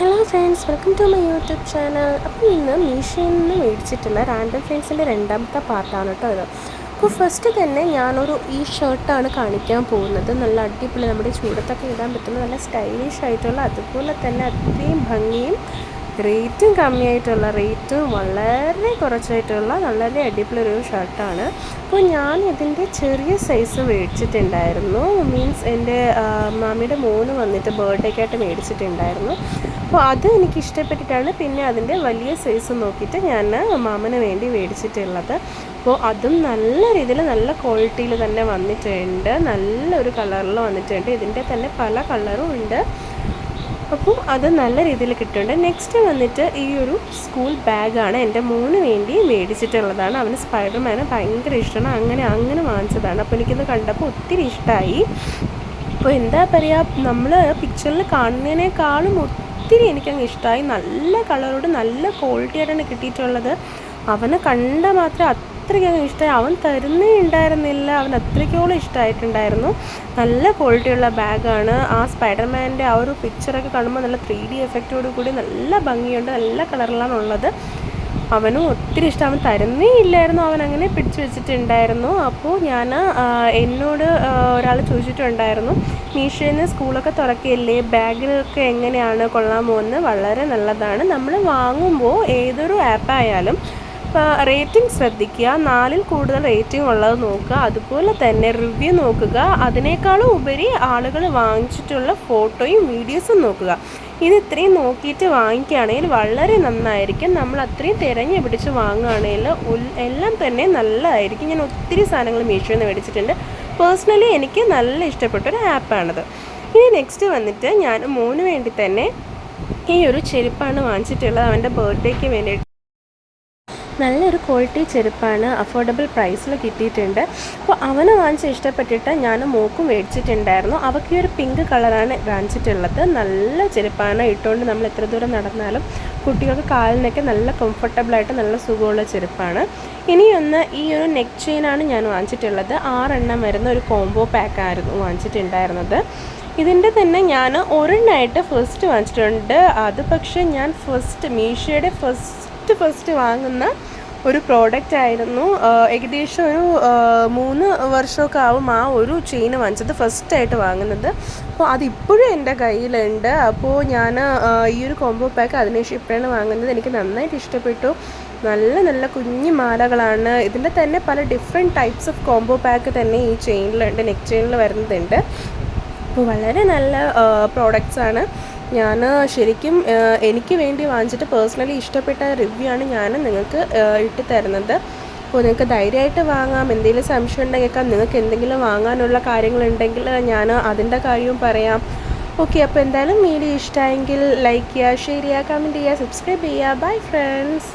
Hello friends welcome to my YouTube channel അപ്പോൾ ഇന്ന് മീഷോയിൽ നിന്ന് മേടിച്ചിട്ടുള്ള റാൻഡം ഫ്രണ്ട്സിന്റെ രണ്ടാമത്തെ പാർട്ടാണ് കേട്ടോ ഇത്. അപ്പോൾ ഫസ്റ്റ് തന്നെ ഞാനൊരു ഈ ഷർട്ടാണ് കാണിക്കാൻ പോകുന്നത്. നല്ല അടിപൊളി നമ്മുടെ ചൂടത്തൊക്കെ ഇടാൻ പറ്റുന്ന നല്ല സ്റ്റൈലിഷ് ആയിട്ടുള്ള അതുപോലെ തന്നെ അത്രയും ഭംഗിയും റേറ്റും കമ്മിയായിട്ടുള്ള റേറ്റും വളരെ കുറച്ചായിട്ടുള്ള വളരെ അടിപൊളി ഒരു ഷർട്ടാണ് അപ്പോൾ ഞാൻ ഇതിന്റെ ചെറിയ സൈസ് മേടിച്ചിട്ടുണ്ടായിരുന്നു. മീൻസ് എന്റെ മാമിയുടെ മോന് വന്നിട്ട് ബർത്ത്ഡേക്കായിട്ട് മേടിച്ചിട്ടുണ്ടായിരുന്നു. അപ്പോൾ അത് എനിക്ക് ഇഷ്ടപ്പെട്ടിട്ടാണ് പിന്നെ അതിന്റെ വലിയ സൈസ് നോക്കിയിട്ട് ഞാൻ മാമന് വേണ്ടി മേടിച്ചിട്ടുള്ളത്. അപ്പോൾ അതും നല്ല രീതിയിൽ നല്ല ക്വാളിറ്റിയിൽ തന്നെ വന്നിട്ടുണ്ട്. നല്ലൊരു കളറിൽ വന്നിട്ടുണ്ട്. ഇതിന്റെ തന്നെ പല കളറും ഉണ്ട്. അപ്പോൾ അത് നല്ല രീതിയിൽ കിട്ടുന്നുണ്ട്. നെക്സ്റ്റ് വന്നിട്ട് ഈ ഒരു സ്കൂൾ ബാഗാണ് എന്റെ മോന് വേണ്ടി മേടിച്ചിട്ടുള്ളതാണ്. അവന് സ്പൈഡർമാനെ ഭയങ്കര ഇഷ്ടമാണ്. അങ്ങനെ അങ്ങനെ വാങ്ങിച്ചതാണ്. അപ്പോൾ എനിക്കിത് കണ്ടപ്പോൾ ഒത്തിരി ഇഷ്ടമായി. അപ്പോൾ എന്താ പറയുക നമ്മൾ പിക്ചറിൽ കാണുന്നതിനേക്കാളും ഒത്തിരി എനിക്കങ്ങ് ഇഷ്ടമായി നല്ല കളറോട് നല്ല ക്വാളിറ്റി ആയിട്ടാണ് കിട്ടിയിട്ടുള്ളത്. അവനെ കണ്ട മാത്രം അത്രയ്ക്ക് അങ്ങ് ഇഷ്ടമായി അവൻ തരുന്നേ ഉണ്ടായിരുന്നില്ല അവൻ അത്രയ്ക്കോളം ഇഷ്ടമായിട്ടുണ്ടായിരുന്നു നല്ല ക്വാളിറ്റിയുള്ള ബാഗാണ് ആ സ്പൈഡർമാന്റെ ആ ഒരു പിക്ചറൊക്കെ കാണുമ്പോൾ നല്ല ത്രീ ഡി എഫക്റ്റോട് കൂടി നല്ല ഭംഗിയുണ്ട്. നല്ല കളറിലാണ് ഉള്ളത്. അവനും ഒത്തിരി ഇഷ്ടം. അവൻ തരുന്നേ ഇല്ലായിരുന്നു അവൻ അങ്ങനെ പിടിച്ചു വെച്ചിട്ടുണ്ടായിരുന്നു. അപ്പോൾ ഞാൻ എന്നോട് ഒരാൾ ചോദിച്ചിട്ടുണ്ടായിരുന്നു മീഷോയിൽ നിന്ന് സ്കൂളൊക്കെ തുറക്കില്ലേ ബാഗിലൊക്കെ എങ്ങനെയാണ്? കൊള്ളാമോ? എന്ന്. വളരെ നല്ലതാണ്. നമ്മൾ വാങ്ങുമ്പോൾ ഏതൊരു ആപ്പായാലും റേറ്റിംഗ് ശ്രദ്ധിക്കുക. നാലിൽ കൂടുതൽ റേറ്റിംഗ് ഉള്ളത് നോക്കുക. അതുപോലെ തന്നെ റിവ്യൂ നോക്കുക. അതിനേക്കാളും ഉപരി ആളുകൾ വാങ്ങിച്ചിട്ടുള്ള ഫോട്ടോയും വീഡിയോസും നോക്കുക. ഇത് ഇത്രയും നോക്കിയിട്ട് വാങ്ങിക്കുകയാണെങ്കിൽ വളരെ നന്നായിരിക്കും. നമ്മൾ അത്രയും തിരഞ്ഞു പിടിച്ച് വാങ്ങുകയാണെങ്കിൽ എല്ലാം തന്നെ നല്ലതായിരിക്കും. ഞാൻ ഒത്തിരി സാധനങ്ങൾ മീഷോയിൽ നിന്ന് മേടിച്ചിട്ടുണ്ട്. പേഴ്സണലി എനിക്ക് നല്ല ഇഷ്ടപ്പെട്ട ഒരു ആപ്പാണത് ഇനി നെക്സ്റ്റ് വന്നിട്ട് ഞാൻ മോന് വേണ്ടി തന്നെ ഈ ഒരു ചെരുപ്പാണ് വാങ്ങിച്ചിട്ടുള്ളത്. അവന്റെ ബർത്ത്ഡേക്ക് വേണ്ടിയിട്ട്. നല്ലൊരു ക്വാളിറ്റി ചെരുപ്പാണ് അഫോർഡബിൾ പ്രൈസിൽ കിട്ടിയിട്ടുണ്ട്. അപ്പോൾ അവന് വാങ്ങിച്ച് ഇഷ്ടപ്പെട്ടിട്ട് ഞാൻ മോക്കും മേടിച്ചിട്ടുണ്ടായിരുന്നു. അവയ്ക്ക് ഈ ഒരു പിങ്ക് കളറാണ് വാങ്ങിച്ചിട്ടുള്ളത്. നല്ല ചെരുപ്പാണ് ഇട്ടുകൊണ്ട് നമ്മൾ എത്ര ദൂരം നടന്നാലും കുട്ടികൾക്ക് കാലിനൊക്കെ നല്ല കംഫർട്ടബിളായിട്ട് നല്ല സുഖമുള്ള ചെരുപ്പാണ്. ഇനിയൊന്ന് ഈ ഒരു നെക്ക് ചെയിനാണ് ഞാൻ വാങ്ങിച്ചിട്ടുള്ളത്. ആറെണ്ണം വരുന്ന ഒരു കോംബോ പാക്കായിരുന്നു വാങ്ങിച്ചിട്ടുണ്ടായിരുന്നത്. ഇതിന്റെ തന്നെ ഞാൻ ഒരെണ്ണമായിട്ട് ഫസ്റ്റ് വാങ്ങിച്ചിട്ടുണ്ട്. അത് പക്ഷേ ഞാൻ ഫസ്റ്റ് മീഷോയുടെ ഫസ്റ്റ് ഫസ്റ്റ് ഫസ്റ്റ് വാങ്ങുന്ന ഒരു പ്രോഡക്റ്റ് ആയിരുന്നു ഏകദേശം ഒരു മൂന്ന് വർഷമൊക്കെ ആവും ആ ഒരു ചെയിൻ വാങ്ങിച്ചത് ഫസ്റ്റ് ആയിട്ട് വാങ്ങുന്നത്. അപ്പോൾ അതിപ്പോഴും എന്റെ കയ്യിലുണ്ട്. അപ്പോൾ ഞാൻ ഈ ഒരു കോംബോ പാക്ക് അതിനുശേഷം ഇപ്പോഴാണ് വാങ്ങുന്നത്. എനിക്ക് നന്നായിട്ട് ഇഷ്ടപ്പെട്ടു. നല്ല നല്ല കുഞ്ഞു മാലകളാണ്. ഇതിന്റെ തന്നെ പല different types of combo pack തന്നെ ഈ ചെയിനിലുണ്ട് നെക്ക് ചെയിനിൽ വരുന്നതുണ്ട് അപ്പോൾ വളരെ നല്ല പ്രോഡക്റ്റ്സ് ആണ്. ഞാൻ ശരിക്കും എനിക്ക് വേണ്ടി വാങ്ങിച്ചിട്ട് പേഴ്സണലി ഇഷ്ടപ്പെട്ട റിവ്യൂ ആണ് ഞാൻ നിങ്ങൾക്ക് ഇട്ട് തരുന്നത് അപ്പോൾ നിങ്ങൾക്ക് ധൈര്യമായിട്ട് വാങ്ങാം. എന്തെങ്കിലും സംശയം ഉണ്ടെങ്കിൽ നിങ്ങൾക്ക് എന്തെങ്കിലും വാങ്ങാനുള്ള കാര്യങ്ങളുണ്ടെങ്കിൽ ഞാൻ അതിന്റെ കാര്യവും പറയാം. ഓക്കെ അപ്പോൾ എന്തായാലും വീഡിയോ ഇഷ്ടമായെങ്കിൽ ലൈക്ക് ചെയ്യുക ഷെയർ ചെയ്യുക കമന്റ് ചെയ്യുക സബ്സ്ക്രൈബ് ചെയ്യുക. Bye friends